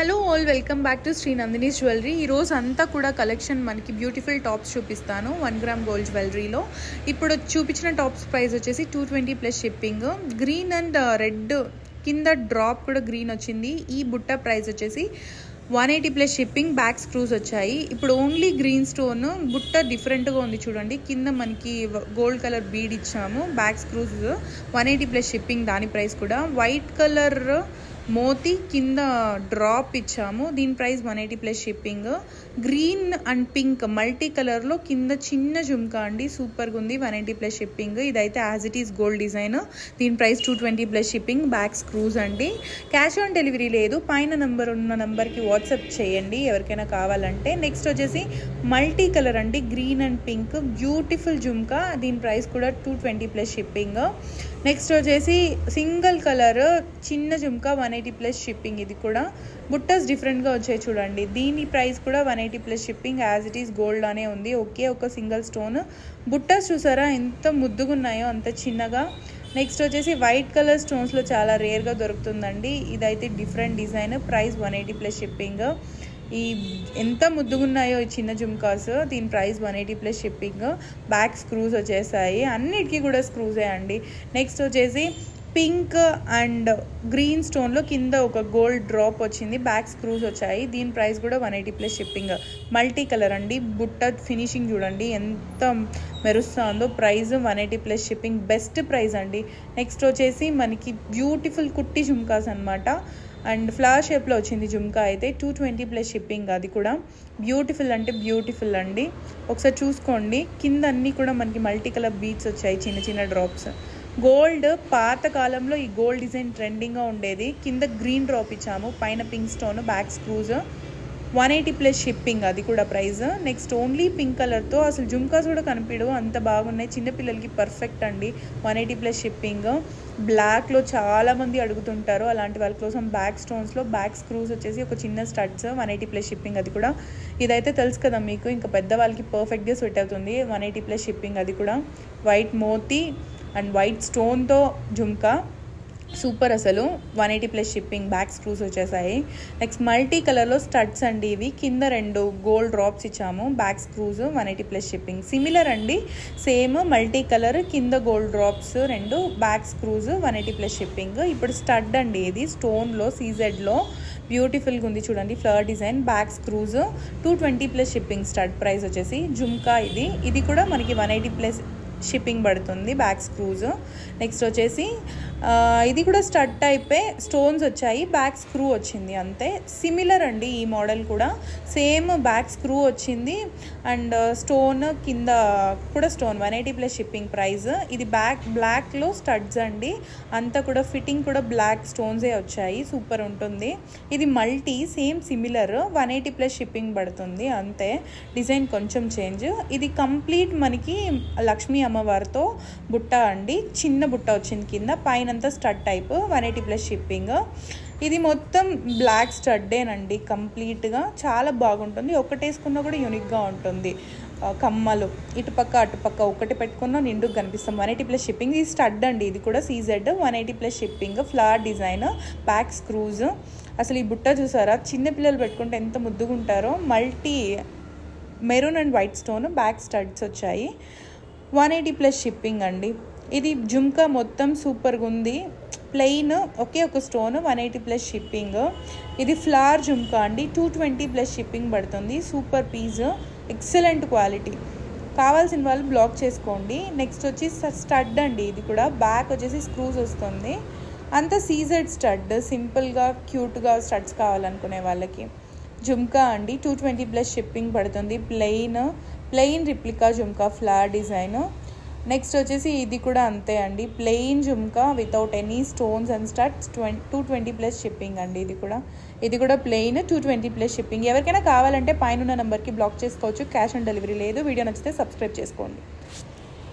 Hello all welcome back to Shri Nandini's jewellery ఈరోజు అంతా కూడా కలెక్షన్ మనకి బ్యూటిఫుల్ టాప్స్ చూపిస్తాను వన్ గ్రామ్ గోల్డ్ జ్యువెలరీలో ఇప్పుడు చూపించిన టాప్స్ ప్రైస్ వచ్చేసి two twenty plus shipping green and red కింద డ్రాప్ కూడా గ్రీన్ వచ్చింది. ఈ బుట్ట ప్రైస్ వచ్చేసి one eighty plus shipping back screws వచ్చాయి. ఇప్పుడు ఓన్లీ గ్రీన్ స్టోన్ బుట్ట డిఫరెంట్గా ఉంది చూడండి. కింద మనకి గోల్డ్ కలర్ బీడ్ ఇచ్చాము back screws one eighty plus shipping దాని ప్రైస్ కూడా. వైట్ కలర్ మోతీ కింద డ్రాప్ ఇచ్చాము. దీని price one eighty plus shipping. Green and pink multi కలర్లో కింద చిన్న జుమ్కా అండి. సూపర్గా ఉంది వన్ ఎయిటీ ప్లస్ షిప్పింగ్. ఇదైతే as it is gold design. దీని price two twenty plus shipping. Back screws అండి. క్యాష్ ఆన్ డెలివరీ లేదు. పైన నెంబర్ ఉన్న నెంబర్కి వాట్సాప్ చేయండి. ఎవరికైనా కావాలంటే. నెక్స్ట్ వచ్చేసి మల్టీ కలర్ అండి. Green and pink. Beautiful jhumka. దీని ప్రైస్ కూడా two twenty plus shipping. Next వచ్చేసి సింగిల్ కలర్ చిన్న jhumka one eighty plus shipping ఇది కూడా. బుట్టస్ డిఫరెంట్గా వచ్చాయి చూడండి. దీని ప్రైస్ కూడా one eighty plus shipping as it is gold అనే ఉంది. ఒకే ఒక సింగిల్ స్టోన్ బుట్టస్ చూసారా ఎంత ముద్దుగా ఉన్నాయో అంత చిన్నగా. నెక్స్ట్ వచ్చేసి వైట్ కలర్ స్టోన్స్లో చాలా రేర్గా దొరుకుతుందండి. ఇదైతే different design price one eighty plus shipping ఈ ఎంత ముద్దుగున్నాయో ఈ చిన్న జుమ్కాస్ దీని price one eighty plus shipping back screws వచ్చేసాయి. అన్నిటికీ కూడా స్క్రూసే అండి. నెక్స్ట్ వచ్చేసి పింక్ అండ్ గ్రీన్ స్టోన్లో కింద ఒక గోల్డ్ డ్రాప్ వచ్చింది. బ్యాక్ స్క్రూస్ వచ్చాయి. దీని ప్రైస్ కూడా one eighty plus shipping. Multi colour అండి. బుట్ట ఫినిషింగ్ చూడండి. ఎంత మెరుస్తుందో. Price one eighty plus shipping. Best price అండి. నెక్స్ట్ వచ్చేసి మనకి బ్యూటిఫుల్ కుట్టి జుమ్కాస్ అనమాట అండ్ ఫ్లవర్ షేప్లో వచ్చింది జుమ్కా అయితే. టూ ట్వంటీ ప్లస్ షిప్పింగ్ అది కూడా. బ్యూటిఫుల్ అంటే బ్యూటిఫుల్ అండి. ఒకసారి చూసుకోండి. కింద అన్నీ కూడా మనకి మల్టీ కలర్ బీట్స్ వచ్చాయి. చిన్న చిన్న డ్రాప్స్. గోల్డ్ పాత కాలంలో ఈ గోల్డ్ డిజైన్ ట్రెండింగ్గా ఉండేది. కింద గ్రీన్ డ్రాప్ ఇచ్చాము పైన pink stone back screws one eighty plus shipping అది కూడా ప్రైస్ నెక్స్ట్ ఓన్లీ పింక్ కలర్తో అసలు జుమ్కాస్ కూడా కనిపించవు అంత బాగున్నాయి. చిన్నపిల్లలకి పర్ఫెక్ట్ అండి. వన్ ఎయిటీ ప్లస్ షిప్పింగ్ బ్లాక్లో చాలామంది అడుగుతుంటారు అలాంటి వాళ్ళ కోసం బ్యాక్ స్టోన్స్లో బ్యాక్ స్క్రూస్ వచ్చేసి ఒక చిన్న studs one eighty plus shipping అది కూడా. ఇదైతే తెలుసు కదా మీకు ఇంకా పెద్దవాళ్ళకి పర్ఫెక్ట్గా సెట్ అవుతుంది. వన్ ఎయిటీ ప్లస్ షిప్పింగ్ అది కూడా. వైట్ మోతీ అండ్ వైట్ స్టోన్తో జుంకా సూపర్ అసలు. One eighty plus shipping back screws వచ్చేసాయి. నెక్స్ట్ మల్టీ కలర్లో స్టడ్స్ అండి ఇవి. కింద రెండు గోల్డ్ డ్రాప్స్ ఇచ్చాము. Back screws one eighty plus shipping. Similar అండి. సేమ్ మల్టీ కలర్ కింద గోల్డ్ డ్రాప్స్ రెండు back screws one eighty plus shipping. ఇప్పుడు స్టడ్ అండి ఇది. స్టోన్లో సీజెడ్లో. బ్యూటిఫుల్గా ఉంది చూడండి flower design. Back screws two twenty plus shipping stud price వచ్చేసి జుమ్కా ఇది. ఇది కూడా మనకి వన్ ఎయిటీ ప్లస్ షిప్పింగ్ పడుతుంది బ్యాక్ స్క్రూస్. నెక్స్ట్ వచ్చేసి ఇది కూడా స్టడ్ టైపే స్టోన్స్ వచ్చాయి బ్యాక్ స్క్రూ వచ్చింది అంతే. సిమిలర్ అండి ఈ మోడల్ కూడా. సేమ్ బ్యాక్ స్క్రూ వచ్చింది అండ్ uh, స్టోన్ కింద కూడా stone one eighty plus shipping price ఇది బ్యాక్ బ్లాక్లో స్టడ్స్ అండి. అంతా కూడా ఫిట్టింగ్ కూడా బ్లాక్ స్టోన్సే వచ్చాయి. సూపర్ ఉంటుంది. ఇది multi same similar one eighty plus shipping పడుతుంది అంతే. డిజైన్ కొంచెం చేంజ్ ఇది కంప్లీట్ మనకి లక్ష్మీ అమ్మవారితో బుట్ట అండి. చిన్న బుట్ట వచ్చింది కింద. పైనంతా stud type one eighty plus shipping. ఇది మొత్తం బ్లాక్ స్టడ్డేనండి కంప్లీట్గా. చాలా బాగుంటుంది. ఒకటి వేసుకున్నా కూడా యూనిక్గా ఉంటుంది. కమ్మలు. ఇటుపక్క అటుపక్క ఒకటి పెట్టుకున్న నిండుకు కనిపిస్తాం. One eighty plus shipping. ఇది స్టడ్ అండి. ఇది కూడా C Z. One eighty plus shipping. Flower design back screws అసలు ఈ బుట్ట చూసారా? చిన్నపిల్లలు పెట్టుకుంటే ఎంత ముద్దుగుంటారో. Multi maroon and white stone back studs వచ్చాయి. వన్ ఎయిటీ ప్లస్ షిప్పింగ్ అండి. ఇది జుమ్కా మొత్తం సూపర్గా ఉంది. ప్లెయిన్ ఒకే ఒక stone one eighty plus shipping ఇది ఫ్లవర్ జుమ్కా అండి. టూ ట్వంటీ ప్లస్ షిప్పింగ్ పడుతుంది. సూపర్ పీస్ ఎక్సలెంట్ క్వాలిటీ కావాల్సిన వాళ్ళు బ్లాక్ చేసుకోండి. నెక్స్ట్ వచ్చి స్టడ్ అండి. ఇది కూడా బ్యాక్ వచ్చేసి స్క్రూస్ వస్తుంది. అంత సీజెడ్ స్టడ్ సింపుల్గా క్యూట్గా స్టడ్స్ కావాలనుకునే వాళ్ళకి. జుమ్కా అండి. టూ ట్వంటీ ప్లస్ షిప్పింగ్ పడుతుంది. Plain plain replica jhumka flower design. Next వచ్చేసి ఇది కూడా అంతే అండి. Plain jhumka without any stones and studs twenty two twenty plus shipping అండి ఇది కూడా. ఇది కూడా plain two twenty plus shipping. ఎవరికైనా కావాలంటే పైన నెంబర్కి బ్లాక్ చేసుకోవచ్చు. క్యాష్ ఆన్ డెలివరీ లేదు. వీడియో నచ్చితే సబ్స్క్రైబ్ చేసుకోండి.